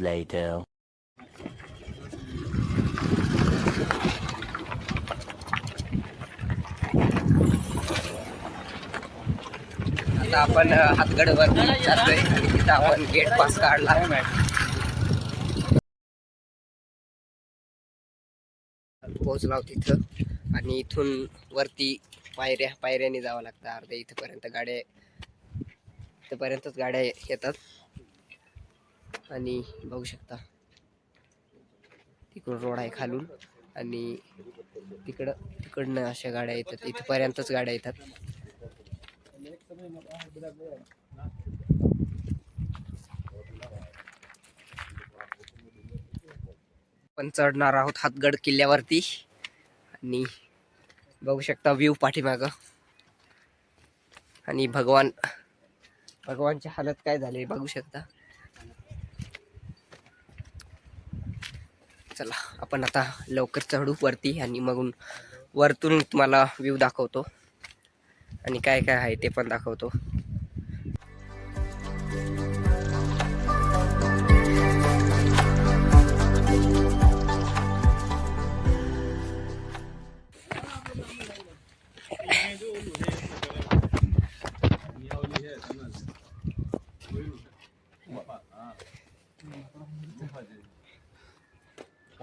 later. आता आपण हातगड हातगडवर चाललोय. आणि तिथं आपण गेट पास काढला. पोहोचला तिथं आणि इथून वरती पायऱ्या पायऱ्याने जावं लागतं. अर्ध्या इथपर्यंत गाड्या इथपर्यंतच गाड्या येतात. आणि बघू शकता तिकडून रोड आहे खालून आणि तिकडं तिकडनं अशा गाड्या येतात इथपर्यंतच गाड्या येतात. पण चढणार आहोत हातगड किल्ल्यावरती आणि बघू शकता व्ह्यू पाठीमाग. आणि भगवान भगवानची हालत काय झाली बघू शकता. चला आपण आता लवकर चढू वरती आणि मग वरतून तुम्हाला व्ह्यू दाखवतो. आणि काय काय आहे ते पण दाखवतो.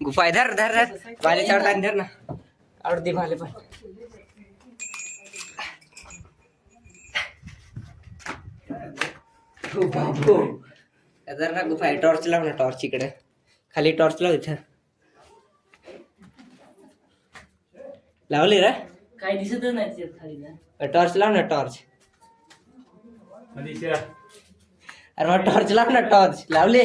गुफा धर धर धर. भाले चढताना धर ना. अर्धी भाले पण. धर ना गुफा आहे. टॉर्च लाव ना टॉर्च इकडे. खाली टॉर्च लाव इथं. लावली रे? काय दिसतच नाही त्याच्यात खाली ना. टॉर्च लाव ना टॉर्च. अरे मग टॉर्च लाव ना टॉर्च. लावले?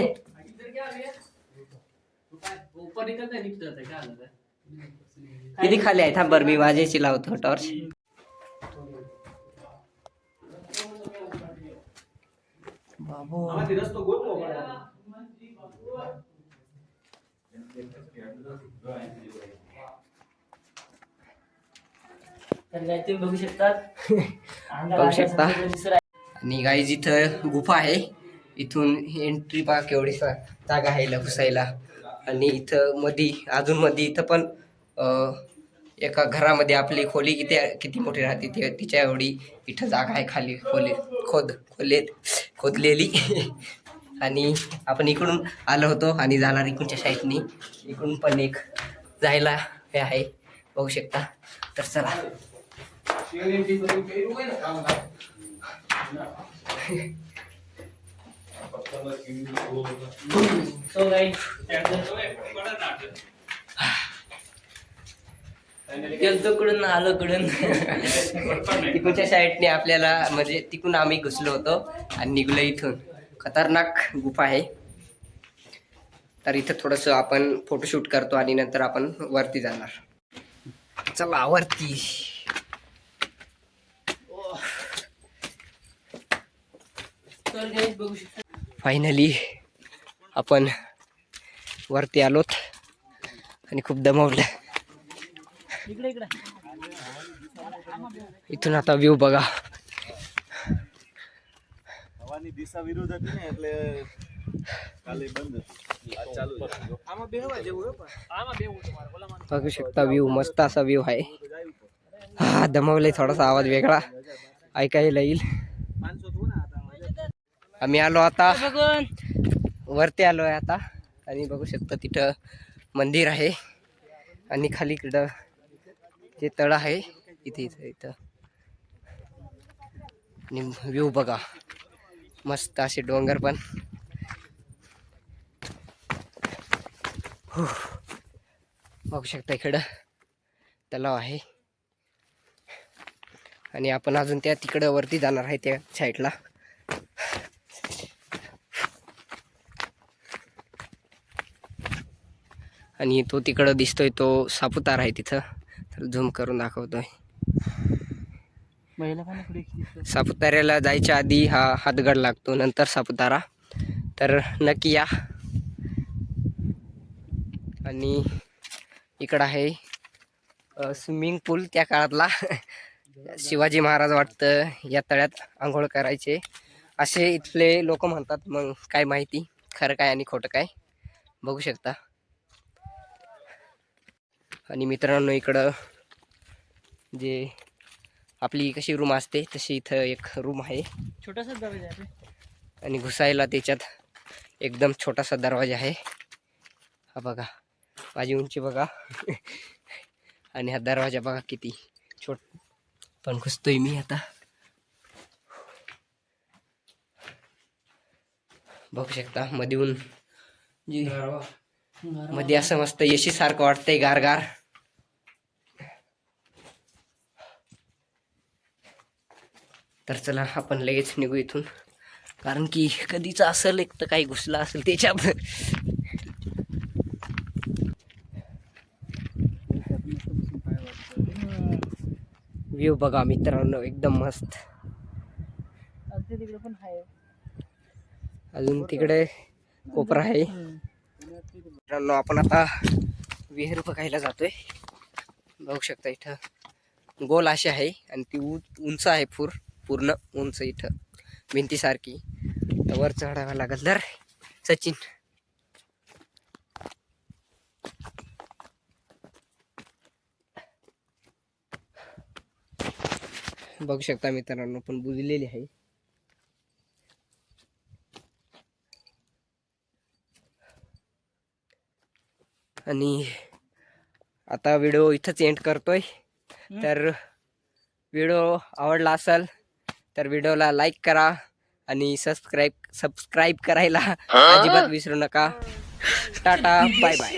किती खाली आहे थांब बरं मी माझ्याशी लावतो टॉर्च बाबू तर काय तुम्ही बघू शकतात शकता. आणि गाईज इथं गुफा आहे इथून एंट्री पहा केवढी सा- जागा आहे घुसायला आणि इथं मधी अजून मध्ये इथं पण अं, एका घरामध्ये आपली खोली किती किती मोठी राहते ते तिच्या एवढी इथं जागा आहे खाली खोली खोद खोलेत खोदलेली. आणि आपण इकडून आलो होतो आणि जाणार इकडच्या साईडनी. इकडून पण एक जायला हे आहे बघू शकता. तर चला. So guys, गेलतो कडून आलो कडून तिकडच्या साईडने आपल्याला म्हणजे तिकडून आम्ही घुसलो होतो आणि निघलो इथून. खतरनाक गुफा आहे. तर इथं थोडस आपण फोटोशूट करतो आणि नंतर आपण वरती जाणार. चला वरती. तर बघू शकता फायनली आपण वरती आलोत आणि खूप दमवलं. इथून आता व्ह्यू बघा. बघू शकता व्ह्यू मस्त असा व्ह्यू आहे. हा दमवलाय थोडासा आवाज वेगळा. ऐकायला येईल. आम्ही आलो आता. बघून. वरती आलो आहे आता. आणि बघू शकता तिथं मंदिर आहे. आणि खाली इकडं ते तळ आहे इथे इथं इथं. आणि व्ह्यू बघा. मस्त असे डोंगर पण. बघू शकता इकडं तलाव आहे. आणि आपण अजून त्या तिकडं वरती जाणार आहे त्या साईडला आणि तो तिकडं दिसतोय तो सापुतारा आहे तिथं. तर झूम करून दाखवतोय. सापुताऱ्याला जायच्या आधी हा हातगड लागतो नंतर सापुतारा. तर नक्की या. आणि इकडं आहे स्विमिंग पूल त्या काळातला. शिवाजी महाराज वाटतं या तळ्यात आंघोळ करायचे. असे इथले लोक म्हणतात मग काय माहिती खरं काय आणि खोटं काय? बघू शकता. आणि मित्रांनो इकडं जे आपली कशी रूम असते तशी इथं एक रूम आहे. छोटासा दरवाजा आहे. आणि घुसायला त्याच्यात एकदम छोटासा दरवाजा आहे. हा बघा माझी उंची बघा. आणि हा दरवाजा बघा किती छोट पण घुसतोय मी आता. बघू शकता मधून जी मध्ये असं मस्त येशी सारखं वाटतंय गार तर चला आपण लगेच निघू इथून. कारण की कधीच असेल एक तर काही घुसला असेल त्याच्यात. व्ह्यू बघा मित्रांनो एकदम मस्त. अजून तिकडे कोपरा आहे. मित्रांनो आपण आता विहीर बघायला जातोय. बघू शकता इथं. गोल अशी आहे आणि ती उंच आहे पूर. पूर्ण उंच इथं. भिंतीसारखी. तर वर चढावं लागेल तर सचिन. बघू शकता मित्रांनो पण बुजलेली आहे. आणि आता व्हिडिओ इथंच एंड करतोय. तर व्हिडिओ आवडला असेल तर व्हिडिओला लाईक करा आणि सबस्क्राईब सबस्क्राईब करायला अजिबात विसरू नका. Tata bye bye.